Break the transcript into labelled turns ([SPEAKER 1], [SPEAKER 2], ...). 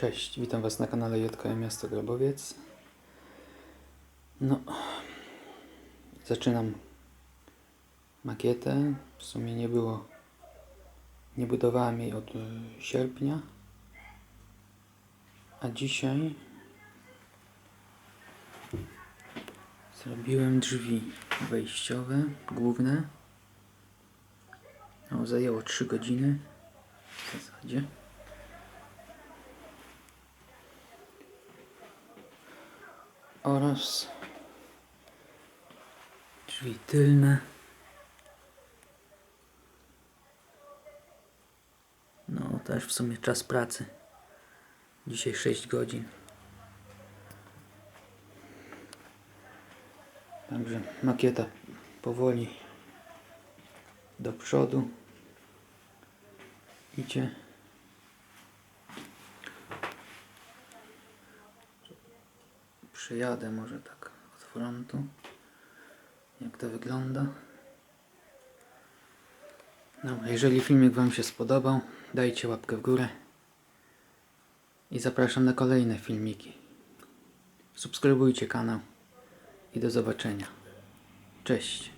[SPEAKER 1] Cześć, witam Was na kanale JKM Miasto Grobowiec. No, zaczynam makietę. W sumie nie było, nie budowałem jej od y, sierpnia. A dzisiaj zrobiłem drzwi wejściowe, główne. No, zajęło 3 godziny w zasadzie. Oraz drzwi tylne. No, też w sumie czas pracy. Dzisiaj 6 godzin. Także makieta powoli do przodu idzie. Przejadę może tak od frontu. Jak to wygląda. No, jeżeli filmik Wam się spodobał, dajcie łapkę w górę. I zapraszam na kolejne filmiki. Subskrybujcie kanał. I do zobaczenia. Cześć.